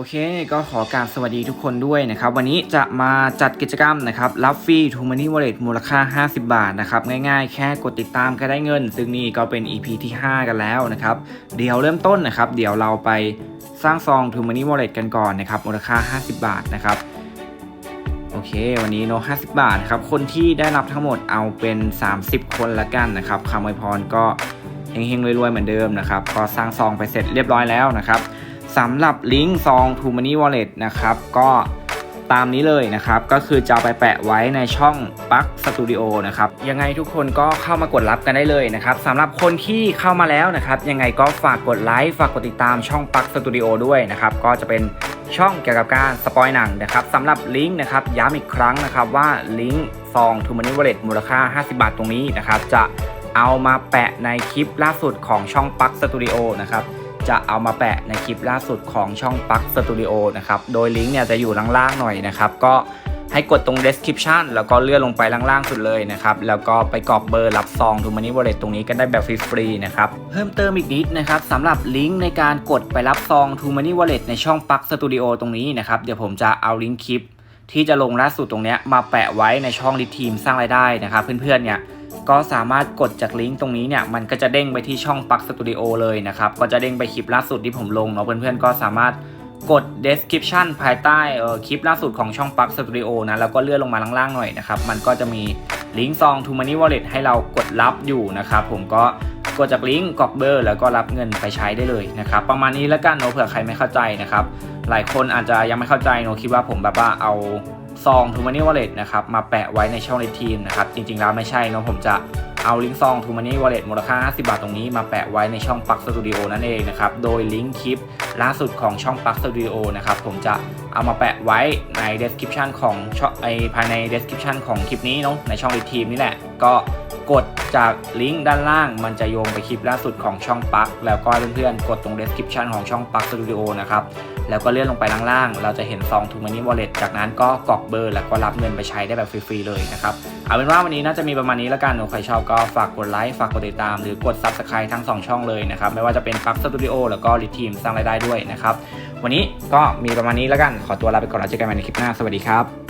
โอเคก็ขอกราบสวัสดีทุกคนด้วยนะครับ วันนี้จะมาจัดกิจกรรมนะครับรับฟรีทูมานี่วอลเล็ตมูลค่า 50 บาทนะครับง่ายๆ แค่กดติดตามก็ได้เงิน ซึ่งนี่ก็เป็น EP ที่ 5 กันแล้วนะครับ เดี๋ยวเริ่มต้นนะครับ เดี๋ยวเราไปสร้างซองทูมานี่วอลเล็ตกันก่อนนะครับมูลค่า 50 บาทนะครับโอเค วันนี้โน50 บาทครับคนที่ได้รับทั้งหมดเอาเป็น 30 คนละกันนะครับคำอวยพรก็เฮงๆรวยๆเหมือนเดิมนะครับก็สร้างซองไปเสร็จเรียบร้อยแล้วนะครับ สำหรับลิงก์ซอง t o Money Wallet นะครับ ก็ตามนี้เลยนะครับ ก็คือจะไปแปะไว้ในช่อง p l u g Studio นะครับ ยังไงทุกคนก็เข้ามากดรับกันได้เลยนะครับสำหรับคนที่เข้ามาแล้วนะครับ ยังไงก็ฝากกดไลค์ ฝากกดติดตามช่อง p l u g Studio ด้วยนะครับ ก็จะเป็นช่องเกี่ยวกับการสปอยหนังนะครับสำหรับลิงก์นะครับย้ำอีกครั้งนะครับว่าลิงก์ซอง t o Money Wallet มูลค่า 50 บาทตรงนี้นะครับ จะเอามาแปะในคลิปล่าสุดของช่อง p l u g Studio นะครับ จะเอามาแปะในคลิปล่าสุดของช่องปักสตูดิโอนะครับ โดยลิงก์เนี่ยจะอยู่ล่างๆหน่อยนะครับ ก็ให้กดตรง description แล้วก็เลื่อนลงไปล่างๆสุดเลยนะครับ แล้วก็ไปกรอกเบอร์รับซองทูมานี่วอลเล็ตตรงนี้กันได้แบบฟรีๆนะครับ เพิ่มเติมอีกนิดนะครับสำหรับลิงก์ในการกดไปรับซองทูมานี่วอลเล็ตในช่องปักสตูดิโอตรงนี้นะครับ เดี๋ยวผมจะเอาลิงก์คลิปที่จะลงล่าสุดตรงเนี้ยมาแปะไว้ในช่องลิทีมสร้างรายได้นะครับ เพื่อนๆเนี่ย ก็สามารถกดจากลิงก์ตรงนี้เนี่ยมันก็จะเด้งไปที่ช่องปักสตูดิโอเลยนะครับก็จะเด้งไปคลิปล่าสุดที่ผมลงเนาะเพื่อนๆก็สามารถกด description ภายใต้เอ่อคลิปล่าสุดของช่องปักสตูดิโอนะแล้วก็เลื่อนลงมาล่างๆหน่อยนะครับมันก็จะมีลิงก์ซอง to money wallet ให้เรากดรับอยู่นะครับผมก็กดจากลิงก์กรอกเบอร์ แล้วก็รับเงินไปใช้ได้เลยนะครับประมาณนี้แล้วกันเนาะเผื่อใครไม่เข้าใจนะครับหลายคนอาจจะยังไม่เข้าใจเนาะคิดว่าผมแบบว่าเอา ซอง t o Money Wallet นะครับมาแปะไว้ในช่องในทีมนะครับจริงๆแล้วไม่ใช่เนอะผมจะเอาลิงก์ซอง t o Money Wallet มูลค่า 50 บาทตรงนี้มาแปะไว้ในช่องปักสตูดิโอนั่นเองนะครับโดยลิงก์คลิปล่าสุดของช่องปักสตูดิโอนะครับผมจะเอามาแปะไว้ใน description ของช่องไอภายใน description ของคลิปนี้เนาะในช่องในทีมนี่แหละก็ กดจากลิงก์ด้านล่างมันจะโยงไปคลิปล่าสุดของช่องปักแล้วก็เพื่อนๆ กดตรง description ของช่องปักสตูดิโอนะครับ แล้วก็เลื่อนลงไปล่างๆ เราจะเห็นซองทูมานี่วอลเล็ตจากนั้นก็กรอกเบอร์แล้วก็รับเงินไปใช้ได้แบบฟรีๆเลยนะครับ เอาเป็นว่าวันนี้น่าจะมีประมาณนี้แล้วกันใครชอบก็ฝากกดไลค์ฝากกดติดตาม หรือกด Subscribe ทั้ง 2 ช่องเลยนะครับ ไม่ว่าจะเป็นปักสตูดิโอแล้วก็ลิทีมสร้างรายได้ด้วยนะครับวันนี้ก็มีประมาณนี้แล้วกันขอตัวลาไปก่อนแล้วเจอกันใหม่ในคลิปหน้าสวัสดีครับ